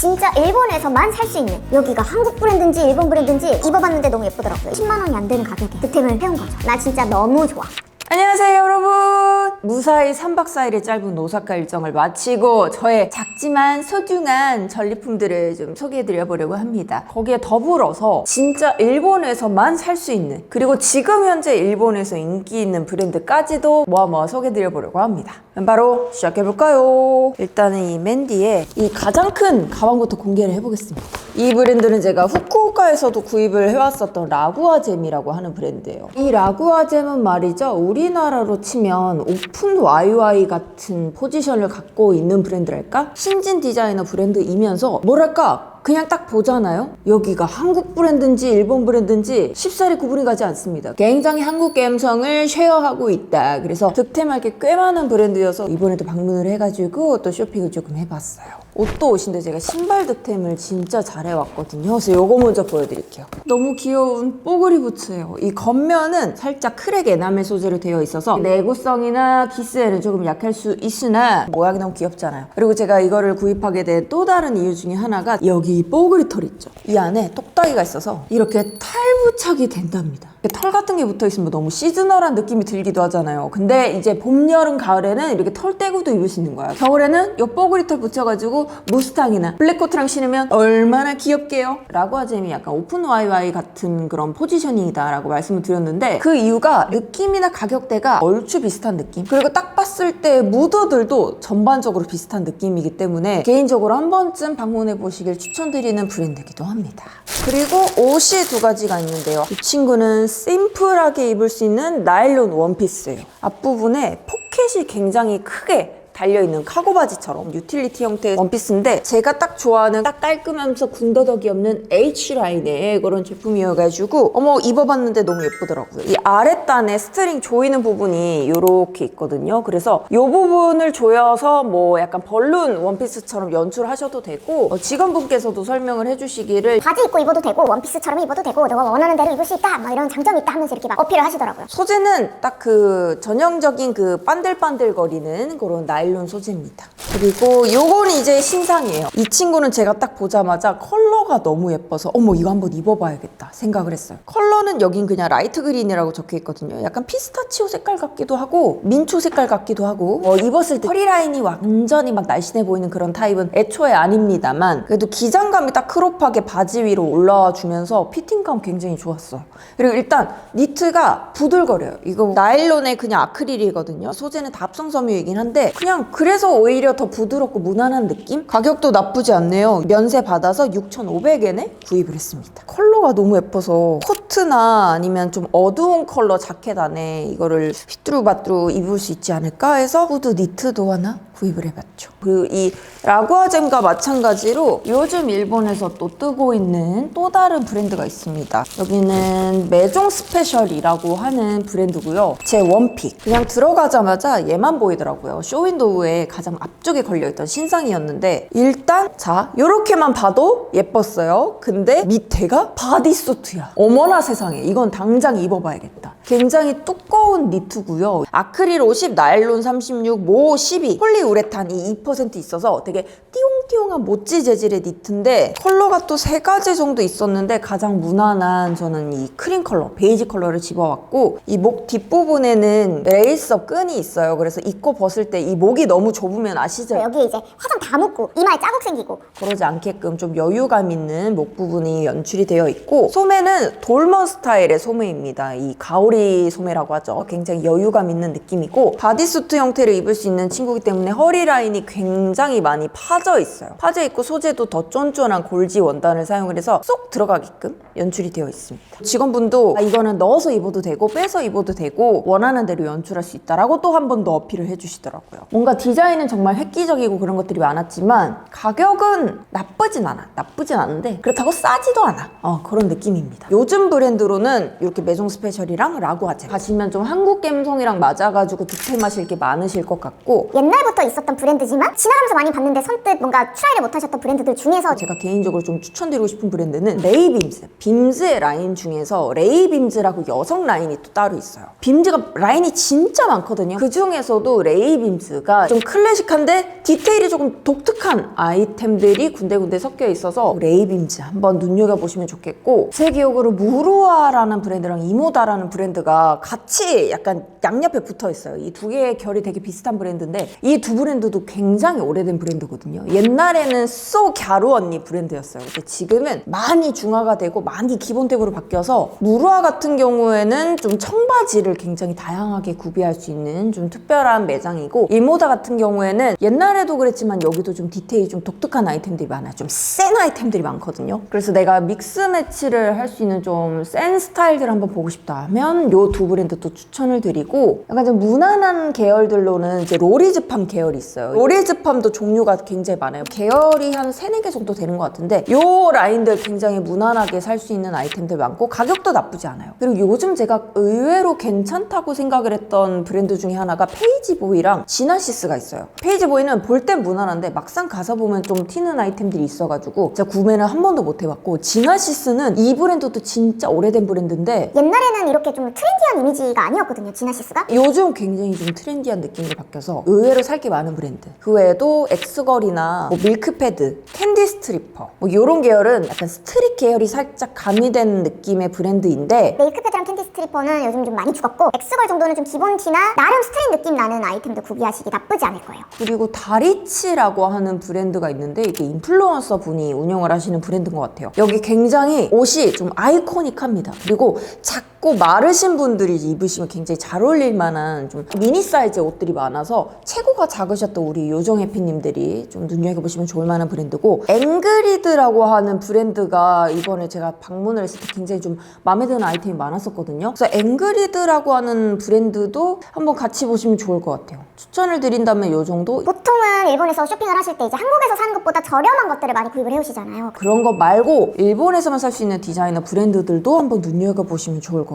진짜 일본에서만 살 수 있는 여기가 한국 브랜드인지 일본 브랜드인지 입어봤는데 너무 예쁘더라고요. 10만 원이 안 되는 가격에 득템을 해온 거죠. 나 진짜 너무 좋아. 안녕하세요 여러분 무사히 3박 4일의 짧은 오사카 일정을 마치고 저의 작지만 소중한 전리품들을 좀 소개해드려 보려고 합니다 거기에 더불어서 진짜 일본에서만 살 수 있는 그리고 지금 현재 일본에서 인기 있는 브랜드까지도 모아 모아 소개해드려 보려고 합니다 바로 시작해볼까요 일단은 이 맨디의 이 가장 큰 가방부터 공개를 해보겠습니다 이 브랜드는 제가 후쿠오카에서도 구입을 해왔었던 라구아잼이라고 하는 브랜드예요. 이 라구아잼은 말이죠. 우리나라로 치면 오픈 YY 같은 포지션을 갖고 있는 브랜드랄까? 신진 디자이너 브랜드이면서 뭐랄까? 그냥 딱 보잖아요. 여기가 한국 브랜드인지 일본 브랜드인지 쉽사리 구분이 가지 않습니다. 굉장히 한국 감성을 쉐어하고 있다. 그래서 득템할 게 꽤 많은 브랜드여서 이번에도 방문을 해가지고 또 쇼핑을 조금 해봤어요. 옷도 옷인데 제가 신발 득템을 진짜 잘해왔거든요. 그래서 요거 먼저 보여드릴게요. 너무 귀여운 뽀글이 부츠예요. 이 겉면은 살짝 크랙 에나멜 소재로 되어 있어서 내구성이나 기스에는 조금 약할 수 있으나 모양이 너무 귀엽잖아요. 그리고 제가 이거를 구입하게 된 또 다른 이유 중에 하나가 여기 이 뽀글이 털 있죠. 이 안에 똑딱이가 있어서 이렇게 탈부착이 된답니다. 털 같은 게 붙어 있으면 너무 시즈널한 느낌이 들기도 하잖아요. 근데 이제 봄, 여름, 가을에는 이렇게 털 떼고도 입을 수 있는 거야. 겨울에는 요 뽀글이 털 붙여가지고 무스탕이나 블랙코트랑 신으면 얼마나 귀엽게요? 라구아잼이 약간 오픈 YY 같은 그런 포지셔닝이다라고 말씀을 드렸는데 그 이유가 느낌이나 가격대가 얼추 비슷한 느낌. 그리고 딱 봤을 때 무드들도 전반적으로 비슷한 느낌이기 때문에 개인적으로 한 번쯤 방문해 보시길 추천드리는 브랜드이기도 합니다. 그리고 옷이 두 가지가 있는데요. 이 친구는 심플하게 입을 수 있는 나일론 원피스예요. 앞부분에 포켓이 굉장히 크게 달려있는 카고 바지처럼 유틸리티 형태의 원피스인데 제가 딱 좋아하는 딱 깔끔하면서 군더더기 없는 H라인의 그런 제품이어가지고 어머 입어봤는데 너무 예쁘더라고요. 이 아랫단에 스트링 조이는 부분이 이렇게 있거든요. 그래서 이 부분을 조여서 뭐 약간 벌룬 원피스처럼 연출하셔도 되고 어, 직원분께서도 설명을 해주시기를 바지 입고 입어도 되고 원피스처럼 입어도 되고 너가 원하는 대로 입을 수 있다 막 이런 장점이 있다 하면서 이렇게 막 어필을 하시더라고요 소재는 딱 그 전형적인 그 반들반들거리는 그런 나일 론 소재입니다. 그리고 요건 이제 신상이에요. 이 친구는 제가 딱 보자마자 컬러가 너무 예뻐서 어머 이거 한번 입어봐야겠다 생각을 했어요. 컬러는 여긴 그냥 라이트 그린이라고 적혀 있거든요. 약간 피스타치오 색깔 같기도 하고 민초 색깔 같기도 하고 어, 입었을 때 허리 라인이 완전히 막 날씬해 보이는 그런 타입은 애초에 아닙니다만 그래도 기장감이 딱 크롭하게 바지 위로 올라와 주면서 피팅감 굉장히 좋았어요. 그리고 일단 니트가 부들거려요. 이거 나일론의 그냥 아크릴이거든요. 소재는 다 합성 섬유이긴 한데 그냥 그래서 오히려 더 부드럽고 무난한 느낌? 가격도 나쁘지 않네요. 면세 받아서 6,500엔에 구입을 했습니다. 컬러가 너무 예뻐서 코트나 아니면 좀 어두운 컬러 자켓 안에 이거를 휘뚜루마뚜루 입을 수 있지 않을까 해서 후드 니트도 하나 구입을 해봤죠. 그 이 라구아잼과 마찬가지로 요즘 일본에서 또 뜨고 있는 또 다른 브랜드가 있습니다. 여기는 메종 스페셜이라고 하는 브랜드고요. 제 원픽. 그냥 들어가자마자 얘만 보이더라고요. 쇼윈도 우에 가장 앞쪽에 걸려있던 신상이었는데 일단 자 이렇게만 봐도 예뻤어요. 근데 밑에가 바디수트야. 어머나 세상에 이건 당장 입어봐야겠다. 굉장히 두꺼운 니트고요. 아크릴 50, 나일론 36, 모 12, 폴리우레탄이 2% 있어서 되게 띠용띠용한 모찌 재질의 니트인데 컬러가 또 세 가지 정도 있었는데 가장 무난한 저는 이 크림 컬러, 베이지 컬러를 집어왔고 이 목 뒷부분에는 레이스업 끈이 있어요. 그래서 입고 벗을 때 이 목이 너무 좁으면 아시죠? 여기 이제 화장 다 묻고 이마에 자국 생기고 그러지 않게끔 좀 여유감 있는 목 부분이 연출이 되어 있고 소매는 돌먼 스타일의 소매입니다. 이 가오리 소매라고 하죠. 굉장히 여유감 있는 느낌이고 바디수트 형태를 입을 수 있는 친구기 때문에 허리 라인이 굉장히 많이 파져 있어요. 파져 있고 소재도 더 쫀쫀한 골지 원단을 사용을 해서 쏙 들어가게끔 연출이 되어 있습니다. 직원분도 아, 이거는 넣어서 입어도 되고 빼서 입어도 되고 원하는 대로 연출할 수 있다라고 또 한 번 더 어필을 해주시더라고요. 뭔가 디자인은 정말 획기적이고 그런 것들이 많았지만 가격은 나쁘진 않아. 나쁘진 않은데 그렇다고 싸지도 않아. 어, 그런 느낌입니다. 요즘 브랜드로는 이렇게 메종 스페셜이랑 라구아제 가시면 좀 한국 감성이랑 맞아가지고 득템 하실 게 많으실 것 같고 옛날부터 있었던 브랜드지만 지나가면서 많이 봤는데 선뜻 뭔가 트라이를 못하셨던 브랜드들 중에서 제가 개인적으로 좀 추천드리고 싶은 브랜드는 레이빔즈. 빔즈의 라인 중에서 레이빔즈라고 여성 라인이 또 따로 있어요. 빔즈가 라인이 진짜 많거든요. 그 중에서도 레이빔즈가 좀 클래식한데 디테일이 조금 독특한 아이템들이 군데군데 섞여 있어서 레이빔즈 한번 눈여겨보시면 좋겠고 제 기억으로 무루아라는 브랜드랑 이모다라는 브랜드 가 같이 약간 양옆에 붙어 있어요. 이 두 개의 결이 되게 비슷한 브랜드인데 이 두 브랜드도 굉장히 오래된 브랜드거든요. 옛날에는 쏘 갸루 언니 브랜드였어요. 근데 지금은 많이 중화가 되고 많이 기본템으로 바뀌어서 무루아 같은 경우에는 좀 청바지를 굉장히 다양하게 구비할 수 있는 좀 특별한 매장이고 이모다 같은 경우에는 옛날에도 그랬지만 여기도 좀 디테일이 좀 독특한 아이템들이 많아요. 좀 센 아이템들이 많거든요. 그래서 내가 믹스 매치를 할 수 있는 좀 센 스타일들 한번 보고 싶다 하 면요두 브랜드 또 추천을 드리고 약간 좀 무난한 계열들로는 이제 로리즈팜 계열이 있어요. 로리즈팜도 종류가 굉장히 많아요. 계열이 한 세네 개 정도 되는 것 같은데 요 라인들 굉장히 무난하게 살 수 있는 아이템들 많고 가격도 나쁘지 않아요. 그리고 요즘 제가 의외로 괜찮다고 생각을 했던 브랜드 중에 하나가 페이지보이랑 지나시스가 있어요. 페이지보이는 볼 땐 무난한데 막상 가서 보면 좀 튀는 아이템들이 있어가지고 제가 구매를 한 번도 못 해봤고 지나시스는 이 브랜드도 진짜 오래된 브랜드인데 옛날에는 이렇게 좀 트렌디한 이미지가 아니었거든요 지나시스가 요즘 굉장히 좀 트렌디한 느낌으로 바뀌어서 의외로 살 게 많은 브랜드. 그 외에도 엑스걸이나 뭐 밀크패드, 캔디 스트리퍼 뭐 이런 계열은 약간 스트릿 계열이 살짝 가미된 느낌의 브랜드인데 메이크패드랑 캔디 스트리퍼는 요즘 좀 많이 죽었고 엑스걸 정도는 좀 기본 티나 나름 스트릿 느낌 나는 아이템들 구비하시기 나쁘지 않을 거예요 그리고 다리치라고 하는 브랜드가 있는데 이게 인플루언서 분이 운영을 하시는 브랜드인 것 같아요. 여기 굉장히 옷이 좀 아이코닉합니다. 그리고 작고 마르신 분들이 입으시면 굉장히 잘 어울릴 만한 좀 미니 사이즈 옷들이 많아서 체구가 작으셨던 우리 요정 해피님들이 좀 눈여겨보시면 좋을 만한 브랜드고 앵그리드라고 하는 브랜드가 이번에 제가 방문을 했을 때 굉장히 좀 마음에 드는 아이템이 많았었거든요. 그래서 앵그리드라고 하는 브랜드도 한번 같이 보시면 좋을 것 같아요. 추천을 드린다면 요 정도 보통은 일본에서 쇼핑을 하실 때 이제 한국에서 사는 것보다 저렴한 것들을 많이 구입을 해오시잖아요 그런 거 말고 일본에서만 살 수 있는 디자이너 브랜드들도 한번 눈여겨보시면 좋을 것 같아요.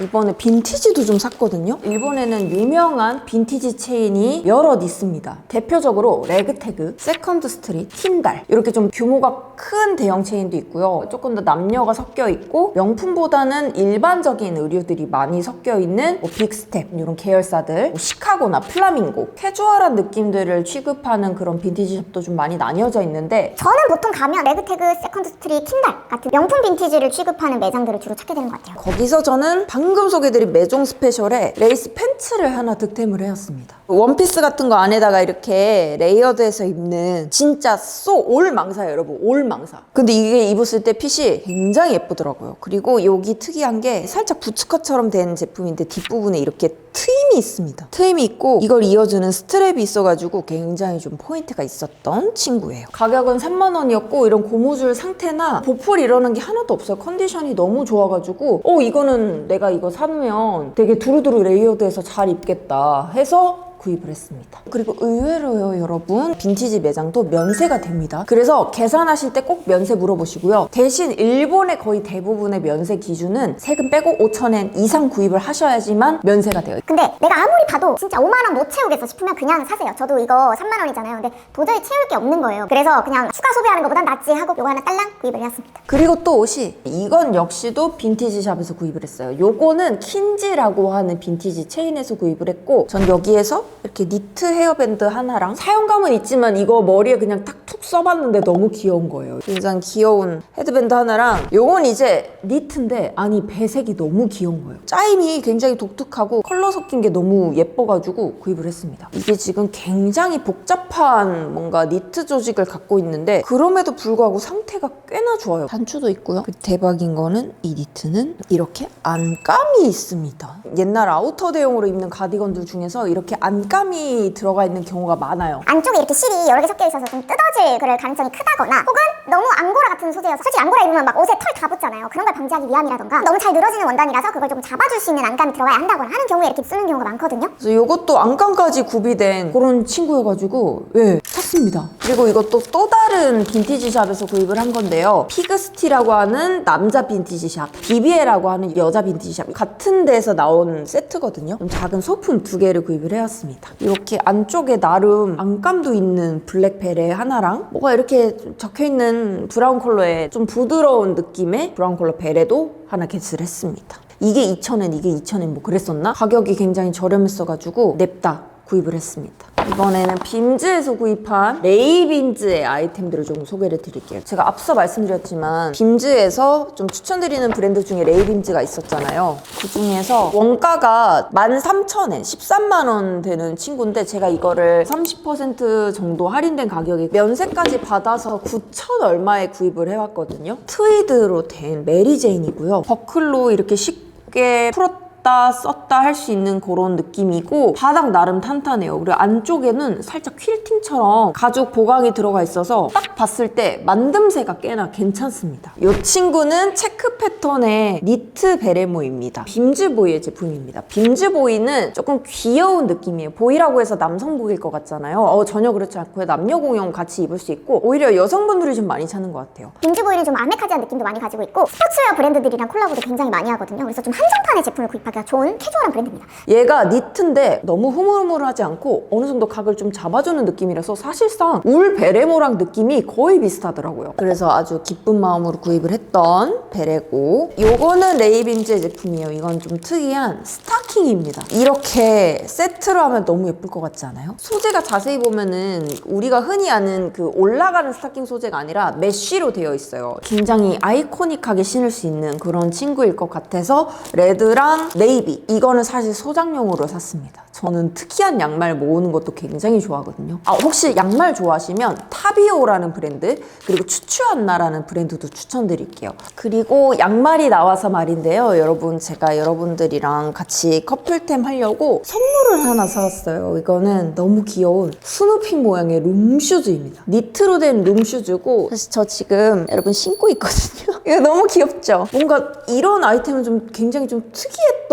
이번에 빈티지도 좀 샀거든요. 일본에는 유명한 빈티지 체인이 여럿 있습니다. 대표적으로 레그태그, 세컨드 스트릿, 틴달 이렇게 좀 규모가 큰 대형 체인도 있고요. 조금 더 남녀가 섞여 있고 명품보다는 일반적인 의류들이 많이 섞여 있는 뭐 빅스텝 이런 계열사들, 뭐 시카고나 플라밍고 캐주얼한 느낌들을 취급하는 그런 빈티지 샵도 좀 많이 나뉘어져 있는데 저는 보통 가면 레그태그, 세컨드 스트릿, 킨달 같은 명품 빈티지를 취급하는 매장들을 주로 찾게 되는 것 같아요 거기서 저는 방금 소개드린 매종 스페셜에 레이스 팬츠를 하나 득템을 해왔습니다. 원피스 같은 거 안에다가 이렇게 레이어드해서 입는 진짜 쏘올 망사예요, 여러분. 올 망사. 근데 이게 입었을 때 핏이 굉장히 예쁘더라고요. 그리고 여기 특이한 게 살짝 부츠컷처럼 된 제품인데 뒷부분에 이렇게 트임이 있습니다. 트임이 있고 이걸 이어주는 스트랩이 있어가지고 굉장히 좀 포인트가 있었던 친구예요. 가격은 3만 원이었고 이런 고무줄 상태나 보풀 이러는 게 하나도 없어요. 컨디션이 너무 좋아가지고 어 이거는 내가 이거 사면 되게 두루두루 레이어드해서 잘 입겠다 해서 구입을 했습니다. 그리고 의외로요, 여러분. 빈티지 매장도 면세가 됩니다. 그래서 계산하실 때 꼭 면세 물어보시고요. 대신 일본의 거의 대부분의 면세 기준은 세금 빼고 5,000엔 이상 구입을 하셔야지만 면세가 돼요. 근데 내가 아무리 봐도 진짜 5만 원 못 채우겠어 싶으면 그냥 사세요. 저도 이거 3만 원이잖아요. 근데 도저히 채울 게 없는 거예요. 그래서 그냥 추가 소비하는 것보단 낫지 하고 요거 하나 딸랑 구입을 해왔습니다. 그리고 또 옷이 이건 역시도 빈티지 샵에서 구입을 했어요. 요거는 킨지라고 하는 빈티지 체인에서 구입을 했고 전 여기에서 이렇게 니트 헤어밴드 하나랑 사용감은 있지만 이거 머리에 그냥 탁툭 써봤는데 너무 귀여운 거예요. 굉장히 귀여운 헤드밴드 하나랑 요건 이제 니트인데 아니 배색이 너무 귀여운 거예요. 짜임이 굉장히 독특하고 컬러 섞인 게 너무 예뻐가지고 구입을 했습니다. 이게 지금 굉장히 복잡한 뭔가 니트 조직을 갖고 있는데 그럼에도 불구하고 상태가 꽤나 좋아요. 단추도 있고요. 그리고 대박인 거는 이 니트는 이렇게 안감이 있습니다. 옛날 아우터 대용으로 입는 가디건들 중에서 이렇게 안 감이 들어가 있는 경우가 많아요. 안쪽에 이렇게 실이 여러 개 섞여 있어서 좀 뜯어질 그럴 가능성이 크다거나 혹은 너무 앙고라 같은 소재여서 솔직히 앙고라 입으면 막 옷에 털 다 붙잖아요. 그런 걸 방지하기 위함이라던가 너무 잘 늘어지는 원단이라서 그걸 좀 잡아줄 수 있는 안감이 들어가야 한다거나 하는 경우에 이렇게 쓰는 경우가 많거든요. 그래서 이것도 안감까지 구비된 그런 친구여가지고 예. 샀습니다. 그리고 이것도 또 다른 빈티지 샵에서 구입을 한 건데요. 피그스티라고 하는 남자 빈티지 샵, 비비에라고 하는 여자 빈티지 샵 같은 데서 나온 세트거든요. 좀 작은 소품 두 개를 구입을 해왔습니다. 이렇게 안쪽에 나름 안감도 있는 블랙 벨에 하나랑 뭐가 이렇게 적혀 있는 브라운 컬러의 좀 부드러운 느낌의 브라운 컬러 베레도 하나 개수를 했습니다. 이게 2,000엔, 이게 2,000엔 뭐 그랬었나? 가격이 굉장히 저렴했어가지고 냅다 구입을 했습니다. 이번에는 빔즈에서 구입한 레이빔즈의 아이템들을 좀 소개를 드릴게요. 제가 앞서 말씀드렸지만 빔즈에서 좀 추천드리는 브랜드 중에 레이빔즈가 있었잖아요. 그 중에서 원가가 13,000엔, 13만 원 되는 친구인데 제가 이거를 30% 정도 할인된 가격에 면세까지 받아서 9,000 얼마에 구입을 해왔거든요. 트위드로 된 메리제인이고요. 버클로 이렇게 쉽게 풀었 다 썼다 할 수 있는 그런 느낌이고 바닥 나름 탄탄해요. 그리고 안쪽에는 살짝 퀼팅처럼 가죽 보강이 들어가 있어서 딱 봤을 때 만듦새가 꽤나 괜찮습니다. 이 친구는 체크 패턴의 니트 베레모입니다. 빔즈보이의 제품입니다. 빔즈보이는 조금 귀여운 느낌이에요. 보이라고 해서 남성복일 것 같잖아요. 어, 전혀 그렇지 않고 남녀 공용 같이 입을 수 있고 오히려 여성분들이 좀 많이 찾는 것 같아요. 빈즈보이는 좀 아메카지한 느낌도 많이 가지고 있고 스포츠웨어 브랜드들이랑 콜라보도 굉장히 많이 하거든요. 그래서 좀 한정판의 제품을 구입하기 가 좋은 캐주얼한 브랜드입니다. 얘가 니트인데 너무 흐물흐물하지 않고 어느 정도 각을 좀 잡아주는 느낌이라서 사실상 울 베레모랑 느낌이 거의 비슷하더라고요. 그래서 아주 기쁜 마음으로 구입을 했던 베레고 요거는 레이빔즈의 제품이에요. 이건 좀 특이한 스타킹입니다. 이렇게 세트로 하면 너무 예쁠 것 같지 않아요? 소재가 자세히 보면은 우리가 흔히 아는 그 올라가는 스타킹 소재가 아니라 메쉬로 되어 있어요. 굉장히 아이코닉하게 신을 수 있는 그런 친구일 것 같아서 레드랑 네이비 이거는 사실 소장용으로 샀습니다. 저는 특이한 양말 모으는 것도 굉장히 좋아하거든요. 아 혹시 양말 좋아하시면 타비오라는 브랜드 그리고 추추안나라는 브랜드도 추천드릴게요. 그리고 양말이 나와서 말인데요, 여러분 제가 여러분들이랑 같이 커플템 하려고 선물을 하나 사왔어요. 이거는 너무 귀여운 스누피 모양의 룸슈즈입니다. 니트로 된 룸슈즈고 사실 저 지금 여러분 신고 있거든요. 이거 너무 귀엽죠? 뭔가 이런 아이템은 좀 굉장히 좀 특이했던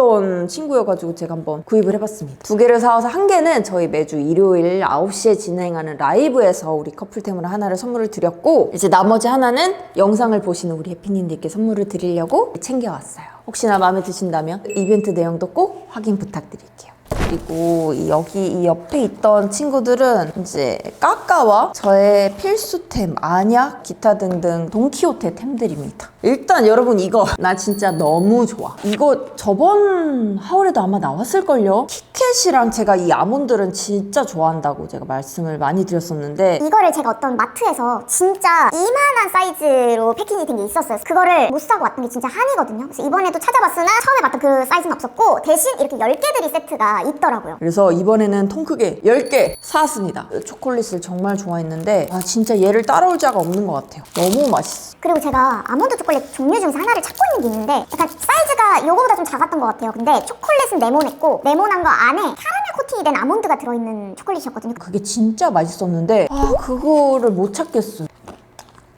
친구여가지고 제가 한번 구입을 해봤습니다. 두 개를 사와서 한 개는 저희 매주 일요일 9시에 진행하는 라이브에서 우리 커플템으로 하나를 선물을 드렸고 이제 나머지 하나는 영상을 보시는 우리 해피님들께 선물을 드리려고 챙겨왔어요. 혹시나 마음에 드신다면 이벤트 내용도 꼭 확인 부탁드릴게요. 그리고 이 여기 이 옆에 있던 친구들은 이제 까까와 저의 필수템, 안약, 기타 등등 돈키호테 템들입니다. 일단 여러분 이거 나 진짜 너무 좋아. 이거 저번 하울에도 아마 나왔을걸요? 키캣이랑 제가 이 아몬드는 진짜 좋아한다고 제가 말씀을 많이 드렸었는데 이거를 제가 어떤 마트에서 진짜 이만한 사이즈로 패킹이 된게 있었어요. 그거를 못 사고 왔던 게 진짜 한이거든요. 그래서 이번에도 찾아봤으나 처음에 봤던 그 사이즈는 없었고 대신 이렇게 10개들이 세트가 있더라고요. 그래서 이번에는 통 크게 10개 사왔습니다. 초콜릿을 정말 좋아했는데 아 진짜 얘를 따라올 자가 없는 것 같아요. 너무 맛있어. 그리고 제가 아몬드 초콜릿 종류 중에서 하나를 찾고 있는 게 있는데 약간 사이즈가 요거보다 좀 작았던 것 같아요. 근데 초콜릿은 네모냈고 네모난 거 안에 캐러멜 코팅이 된 아몬드가 들어있는 초콜릿이었거든요. 그게 진짜 맛있었는데 아 그거를 못 찾겠어요.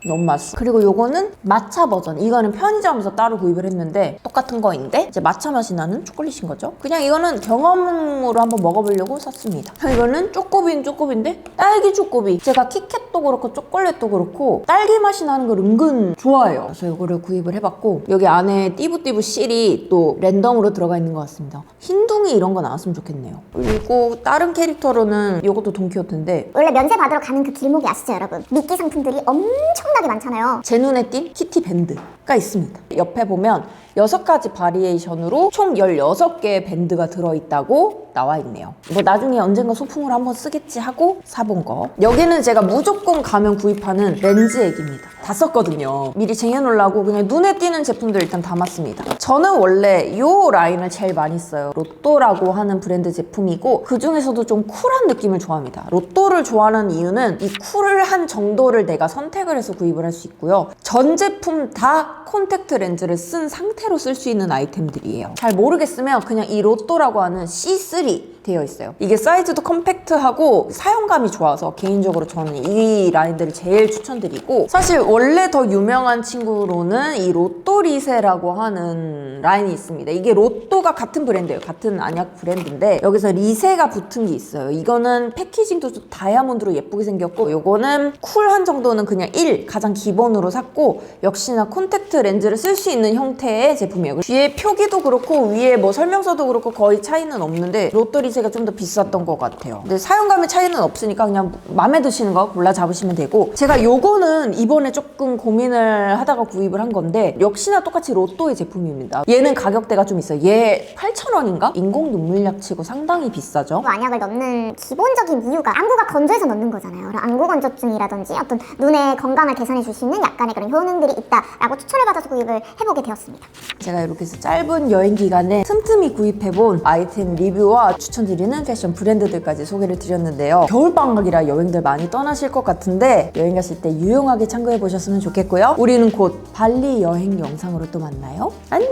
너무 맛있어. 그리고 요거는 matcha 버전. 이거는 편의점에서 따로 구입을 했는데 똑같은 거인데 이제 matcha 맛이 나는 초콜릿인 거죠. 그냥 이거는 경험으로 한번 먹어보려고 샀습니다. 이거는 쪼꼬비는 쪼꼬비인데 딸기 쪼꼬비. 제가 키캣도 그렇고 초콜릿도 그렇고 딸기 맛이 나는 걸 은근 좋아해요. 그래서 이거를 구입을 해봤고 여기 안에 띠부띠부 실이 또 랜덤으로 들어가 있는 것 같습니다. 흰둥이 이런 거 나왔으면 좋겠네요. 그리고 다른 캐릭터로는 이것도 돈키호테인데 원래 면세 받으러 가는 그 길목이 아시죠 여러분? 미끼 상품들이 엄청 나게 많잖아요. 제 눈에 띈 키티 밴드가 있습니다. 옆에 보면 6가지 바리에이션으로 총 16개의 밴드가 들어있다고 나와 있네요. 뭐 나중에 언젠가 소품으로 한번 쓰겠지 하고 사본 거. 여기는 제가 무조건 가면 구입하는 렌즈 액입니다. 다 썼거든요. 미리 쟁여놓으려고 그냥 눈에 띄는 제품들 일단 담았습니다. 저는 원래 이 라인을 제일 많이 써요. 로또라고 하는 브랜드 제품이고 그 중에서도 좀 쿨한 느낌을 좋아합니다. 로또를 좋아하는 이유는 이 쿨한 정도를 내가 선택을 해서 구입 을 할 수 있고요. 전 제품 다 콘택트 렌즈를 쓴 상태로 쓸 수 있는 아이템들이에요. 잘 모르겠으면 그냥 이 로또라고 하는 C3 되어 있어요. 이게 사이즈도 컴팩트하고 사용감이 좋아서 개인적으로 저는 이 라인들을 제일 추천드리고 사실 원래 더 유명한 친구로는 이 로또리세라고 하는 라인이 있습니다. 이게 로또가 같은 브랜드예요. 같은 안약 브랜드인데 여기서 리세가 붙은 게 있어요. 이거는 패키징도 좀 다이아몬드로 예쁘게 생겼고 요거는 쿨한 정도는 그냥 1 가장 기본으로 샀고 역시나 콘택트 렌즈를 쓸 수 있는 형태의 제품이에요. 뒤에 표기도 그렇고 위에 뭐 설명서도 그렇고 거의 차이는 없는데 로또리 세가 좀더 비쌌던 것 같아요. 근데 사용감의 차이는 없으니까 그냥 마음에 드시는 거 골라 잡으시면 되고 제가 요거는 이번에 조금 고민을 하다가 구입을 한 건데 역시나 똑같이 로또의 제품입니다. 얘는 가격대가 좀 있어요. 얘 8,000원인가? 인공 눈물약 치고 상당히 비싸죠. 그 안약을 넣는 기본적인 이유가 안구가 건조해서 넣는 거잖아요. 안구 건조증이라든지 어떤 눈의 건강을 개선해 줄 수 있는 약간의 그런 효능들이 있다라고 추천을 받아서 구입을 해보게 되었습니다. 제가 이렇게 해서 짧은 여행 기간에 틈틈이 구입해본 아이템 리뷰와 추천드리는 패션 브랜드들까지 소개를 드렸는데요. 겨울방학이라 여행들 많이 떠나실 것 같은데 여행 가실 때 유용하게 참고해 보셨으면 좋겠고요. 우리는 곧 발리 여행 영상으로 또 만나요. 안녕!